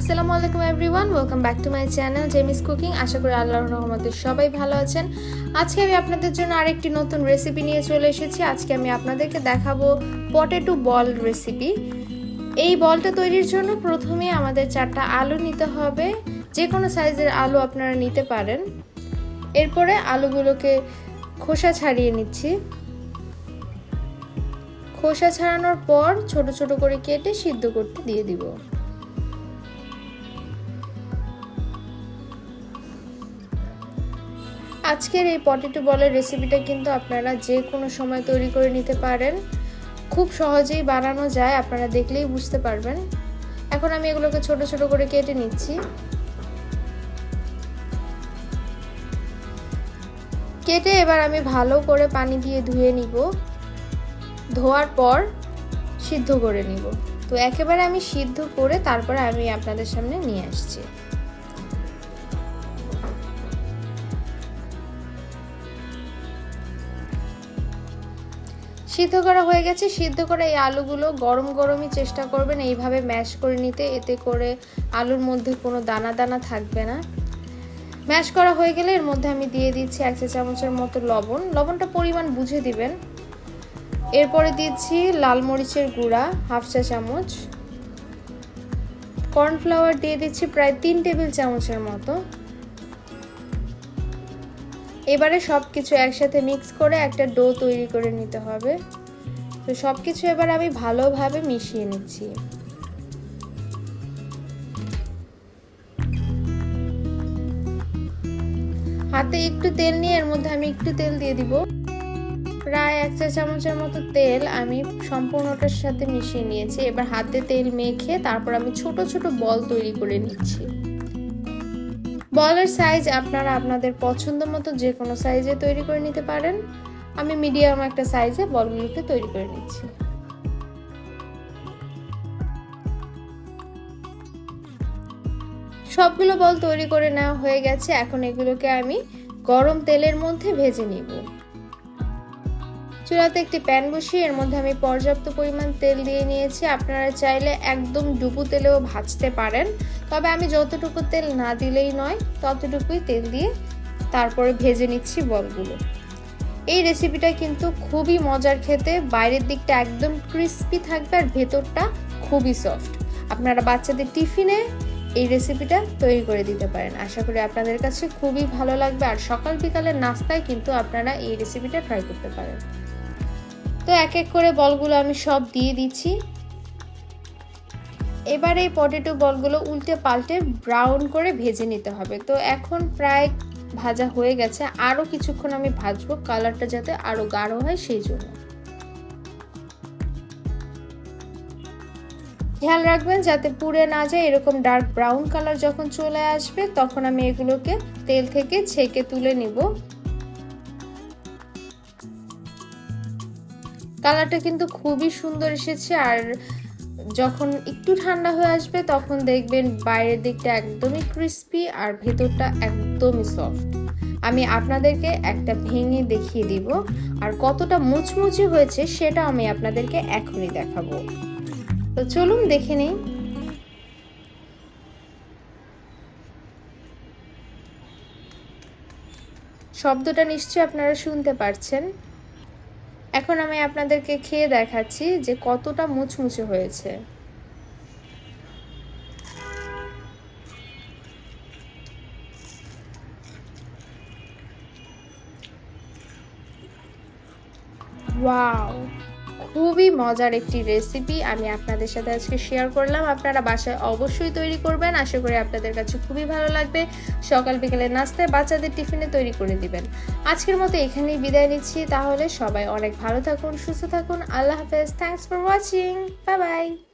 আসসালামু আলাইকুম everyone welcome back to my channel Jemis cooking আশা করি আল্লাহর রহমতে সবাই ভালো আছেন। আজকে আমি আপনাদের জন্য আরেকটি নতুন রেসিপি নিয়ে চলে এসেছি। আজকে আমি আপনাদেরকে দেখাবো পটেটো বল রেসিপি এই বলটা তৈরির জন্য প্রথমে আমাদের চারটা আলু নিতে হবে। যে কোনো সাইজের আলু আপনারা নিতে পারেন। এরপরে আলুগুলোকে খোসা ছাড়িয়ে নিচ্ছি। খোসা ছাড়ানোর পর ছোট ছোট করে কেটে সিদ্ধ করতে দিয়ে দিব। আজকের এই পটেটো বলের রেসিপিটা কিন্তু আপনারা যে কোনো সময় তৈরি করে নিতে পারেন। খুব সহজেই বানানো যায়, আপনারা দেখলেই বুঝতে পারবেন। এখন আমি এগুলোকে ছোট ছোট করে কেটে নিচ্ছি। কেটে এবার আমি ভালো করে পানি দিয়ে ধুয়ে নিব। ধোয়ার পর সিদ্ধ করে নিব। তো একেবারে আমি সিদ্ধ করে তারপরে আমি আপনাদের সামনে নিয়ে আসছি। সিদ্ধ করা হয়ে গেছে। সিদ্ধ করা এই আলুগুলো গরম গরমই চেষ্টা করবেন। এইভাবে ম্যাশ করে নিতে, এতে করে আলুর মধ্যে কোনো দানা দানা থাকবে না। ম্যাশ করা হয়ে গেলে এর মধ্যে আমি দিয়ে দিচ্ছি এক চা চামচের মতো লবণ। লবণটা পরিমাণ বুঝে দিবেন। এরপরে দিচ্ছি লাল মরিচের গুঁড়া, হাফ চা চামচ। কর্নফ্লাওয়ার দিয়ে দিচ্ছি প্রায় তিন টেবিল চামচের মতো। এবারে সব কিছু একসাথে মিক্স করে একটা ডো তৈরি করে নিতে হবে। তো সব কিছু এবার আমি ভালোভাবে মিশিয়ে নিচ্ছি। হাতে একটু তেল নিয়ে এর মধ্যে আমি একটু তেল দিয়ে দিব। প্রায় এক চা চামচের মতো তেল আমি সম্পূর্ণটার সাথে মিশিয়ে নিয়েছি। এবার হাতে তেল মেখে তারপর আমি ছোট ছোট বল তৈরি করে নিচ্ছি। বলের সাইজ আপনারা আপনাদের পছন্দ মতো যে কোনো সাইজে তৈরি করে নিতে পারেন। আমি মিডিয়াম একটা সাইজে বলগুলোকে তৈরি করে নিচ্ছি। সবগুলো বল তৈরি করে নেওয়া হয়ে গেছে। এখন এগুলোকে আমি গরম তেলের মধ্যে ভেজে নিব। চুলাতে একটি প্যান বসিয়ে এর মধ্যে আমি পর্যাপ্ত পরিমাণ তেল দিয়ে নিয়েছি। আপনারা চাইলে একদম ডুবু তেলেও ভাজতে পারেন। তবে আমি যতটুকু তেল না দিলেই নয়, ততটুকুই তেল দিয়ে তারপরে ভেজে নিচ্ছি বলগুলো। এই রেসিপিটা কিন্তু খুবই মজার খেতে। বাইরের দিকটা একদম ক্রিস্পি থাকবে আর ভেতরটা খুবই সফট আপনারা বাচ্চাদের টিফিনে এই রেসিপিটা তৈরি করে দিতে পারেন। আশা করি আপনাদের কাছে খুবই ভালো লাগবে। আর সকাল বিকালের নাস্তায় কিন্তু আপনারা এই রেসিপিটা ট্রাই করতে পারেন। তো এক এক করে বলগুলো আমি সব দিয়ে দিচ্ছি। এবার এই পটেটো বলগুলো উল্টে পাল্টে ব্রাউন করে ভেজে নিতে হবে। তো এখন প্রায় ভাজা হয়ে গেছে। আরও কিছুক্ষণ আমি ভাজবো কালারটা যাতে আরও গাঢ় হয় সেই জন্য। খেয়াল রাখবেন যাতে পুড়ে না যায়, এরকম ডার্ক ব্রাউন কালার যখন চলে আসবে, তখন আমি এগুলোকে তেল থেকে ছেঁকে তুলে নিব। কালারটা কিন্তু খুবই সুন্দর এসেছে আর যখন একটু ঠান্ডা হয়ে আসবে তখন দেখবেন বাইরের দিকটা একদমই ক্রিস্পি আর ভেতরটা একদমই সফট আমি আপনাদেরকে একটা ভেঙে দেখিয়ে দিব আর কতটা মুচমুচি হয়েছে সেটা আমি আপনাদেরকে এখনই দেখাবো। তো চলুন দেখে নিই। শব্দটা নিশ্চয়ই আপনারা শুনতে পারছেন। এখন আমি আপনাদেরকে খেয়ে দেখাচ্ছি যে কতটা মুচমুচে হয়েছে। ওয়াও। খুবই মজার একটি রেসিপি আমি আপনাদের সাথে আজকে শেয়ার করলাম। আপনারা বাসায় অবশ্যই তৈরি করবেন। আশা করি আপনাদের কাছে খুবই ভালো লাগবে। সকাল বিকেলে নাস্তায় বাচ্চাদের টিফিনে তৈরি করে দিবেন। আজকের মতো এখানেই বিদায় নিচ্ছি। তাহলে সবাই অনেক ভালো থাকুন, সুস্থ থাকুন। আল্লাহ হাফেজ। Thanks for watching bye bye